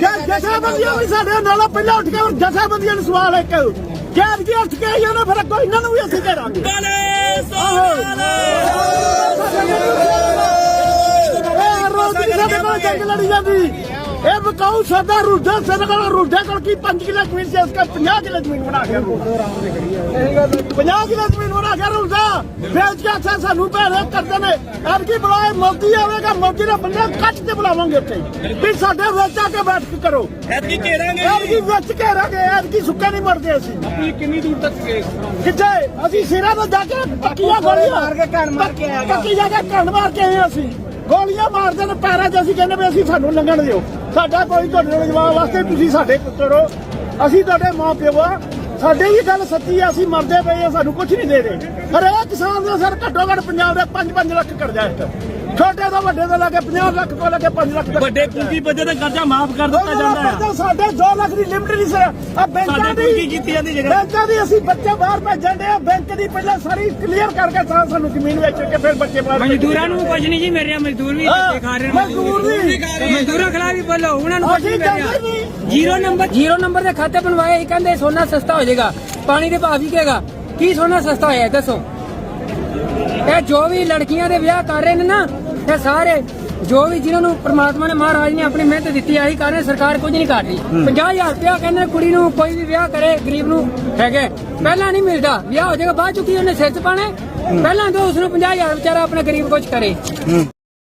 ਜਥੇਬੰਦੀਆਂ ਵੀ ਸਾਡੇ ਨਾਲ ਪਹਿਲਾਂ ਉੱਠ ਕੇ ਜਥੇਬੰਦੀਆਂ ਨੂੰ ਸਵਾਲ ਇੱਕ। ਕੈਦ ਕੀ ਉੱਠ ਕੇ ਆਈਆਂ ਨੇ ਫਿਰ ਕੋਈ ਇਹਨਾਂ ਨੂੰ ਵੀ ਅਸੀਂ ਘੇਰਾਂਗੇ। ਦੀ ਸਾਡੇ ਨਾਲ ਜੰਗ ਲੜੀ ਜਾਂਦੀ। ਇਹ ਬਕਾਊ ਸਾਡਾ ਰੁੱਡਾ ਸਾਡੇ ਕੋਲ ਰੁੱਡਾ ਕੋਲ ਕੀ 5 ਕਿਲੋ ਜ਼ਮੀਨ ਸੀ? ਉਸਕਾ 50 ਕਿਲੋ ਜ਼ਮੀਨ ਬਣਾ ਕੇ 50 ਕਿਲੋ ਜ਼ਮੀਨ ਬਣਾ ਕੇ ਰੁੱਡਾ ਵੇਚ ਕੇ ਅੱਛਾ ਸਾਨੂੰ ਭੈਣੇ ਕਰਦੇ ਨੇ ਐਰ ਕੀ ਬੁਲਾਏ ਮੋਦੀ ਆਵੇਗਾ ਮੋਦੀ ਦੇ ਬੰਦੇ ਕੱਟ ਕੇ ਬੁਲਾਵਾਂਗੇ ਉੱਥੇ ਵੀ ਸਾਡੇ ਵਿੱਚ ਆ ਕੇ ਬੈਠ ਕੇ ਕਰੋ। ਐਤਕੀ ਘੇਰਾਂਗੇ ਐਰ ਕੀ ਵਿੱਚ ਘੇਰਾਂਗੇ ਐਰ ਕੀ ਸੁੱਕਾ ਨਹੀਂ ਮਰਦੇ ਅਸੀਂ। ਤੁਸੀਂ ਕਿੰਨੀ ਦੂਰ ਤੱਕ ਗਏ? ਕਿੱਥੇ? ਅਸੀਂ ਸਿਰਾਂ ਤੋਂ ਜਾ ਕੇ ਪੱਕੀਆਂ ਗੋਲੀਆਂ ਮਾਰ ਕੇ ਕੰਨ ਮਾਰ ਕੇ ਆਏ ਪੱਕੀ ਜਾ ਕੇ ਕੰਨ ਮਾਰ ਕੇ ਆਏ ਅਸੀਂ। ਗੋਲੀਆਂ ਮਾਰਦੇ ਨੇ ਪੈਰਾਂ 'ਚ ਅਸੀਂ ਕਹਿੰਦੇ ਵੀ ਅਸੀਂ ਸਾਨੂੰ ਲੰਘਣ ਦਿਓ। ਸਾਡਾ ਕੋਈ ਤੁਹਾਡੇ ਨਾਲ ਜਵਾਬ ਵਾਸਤੇ ਤੁਸੀਂ ਸਾਡੇ ਪੁੱਤਰ ਹੋ। ਅਸੀਂ ਤੁਹਾਡੇ ਮਾਂ ਪਿਓ ਆ। ਸਾਡੇ ਵੀ ਗੱਲ ਸੱਚੀ ਆ, ਅਸੀਂ ਮਰਦੇ ਪਏ ਆ, ਸਾਨੂੰ ਕੁਝ ਨਹੀਂ ਦੇ ਰਹੇ। ਹਰੇਕ ਕਿਸਾਨ ਦਾ ਸਰ ਘੱਟੋ ਘੱਟ ਪੰਜਾਬ ਦਾ 5-5 ਲੱਖ ਕਰਜ਼ਾ ਇਸ ਛੋਟੇ ਤੋਂ ਵੱਡੇ ਤੋਂ ਲੈ ਕੇ 50 ਲੱਖ ਤੋਂ ਲੈ ਕੇ 5 ਲੱਖ ਤੱਕ। ਵੱਡੇ ਪੂੰਜੀ ਬੱਜੇ ਦਾ ਕਰਜ਼ਾ ਮਾਫ ਕਰ ਦਿੱਤਾ ਜਾਂਦਾ ਹੈ। ਸਾਡੇ 2 ਲੱਖ ਦੀ ਲਿਮਟ ਨਹੀਂ ਸਰ ਆ ਬੈਂਕਾਂ ਸਾਡੇ ਦੀ ਪੂੰਜੀ ਕੀਤੀ ਜਾਂਦੀ ਜਗ੍ਹਾ। ਬੈਂਕਾਂ ਦੀ ਅਸੀਂ ਬੱਚੇ ਬਾਹਰ ਭੇਜਣ ਦੇ ਆ। ਬੈਂਕ ਦੀ ਪਹਿਲਾਂ ਸਾਰੀ ਕਲੀਅਰ ਕਰਕੇ ਤਾਂ ਸਾਨੂੰ ਜ਼ਮੀਨ ਵੇਚ ਕੇ ਫਿਰ ਬੱਚੇ ਬਾਹਰ ਮਜ਼ਦੂਰਾਂ ਨੂੰ ਕੁਝ ਨਹੀਂ ਜੀ ਮੇਰੇ ਮਜ਼ਦੂਰ ਵੀ ਧੱਕੇ ਖਾ ਰਹੇ ਨੇ। ਮਜ਼ਦੂਰ ਵੀ। ਮਜ਼ਦੂਰਾਂ ਖਿਲਾਫ ਵੀ ਬੋਲੋ ਉਹਨਾਂ ਨੂੰ ਕੁਝ ਨਹੀਂ ਮਿਲ ਜਾਂਦੇ ਰਿਹਾ। ਨਹੀਂ। ਜੀਰੋ ਨੰਬਰ ਜੀਰੋ ਨੰਬਰ ਦੇ ਖਾਤੇ ਬਣਵਾਏ ਸੀ ਕਹਿੰਦੇ ਸੋਨਾ ਸਸਤਾ ਹੋ ਜਾਏਗਾ। ਪਾਣੀ ਦੇ ਭਾਅ ਵੀ ਕਹੇਗਾ। ਕੀ ਸੋਨਾ ਸਸਤਾ ਹੋਇਆ ਹੈ? ਦੱਸੋ। ਇਹ ਜੋ ਵੀ ਲੜਕੀਆਂ ਦੇ ਵਿਆਹ ਕਰ ਰਹੇ ਨੇ ਨਾ ਇਹ ਸਾਰੇ ਜੋ ਵੀ ਜਿਨ੍ਹਾਂ ਨੂੰ ਪ੍ਰਮਾਤਮਾ ਨੇ ਮਹਾਰਾਜ ਨੇ ਆਪਣੀ ਮਿਹਨਤ ਦਿੱਤੀ ਆਹੀ ਕਰ ਰਹੇ ਸਰਕਾਰ ਕੁਝ ਨਹੀਂ ਕਰ ਰਹੀ। 50000 ਰੁਪਇਆ ਕਹਿੰਦੇ ਕੁੜੀ ਨੂੰ ਕੋਈ ਵੀ ਵਿਆਹ ਕਰੇ ਗਰੀਬ ਨੂੰ ਹੈਗੇ। ਪਹਿਲਾਂ ਨਹੀਂ ਮਿਲਦਾ। ਵਿਆਹ ਹੋ ਜਾਏਗਾ ਬਾਅਦ ਚ ਕੀ ਉਹਨੇ ਸਿਰ ਚ ਪਾਣਾ? ਪਹਿਲਾਂ ਤਾਂ ਉਸ ਨੂੰ 50000 ਵਿਚਾਰਾ ਆਪਣਾ ਗਰੀਬ ਕੁਝ ਕਰੇ।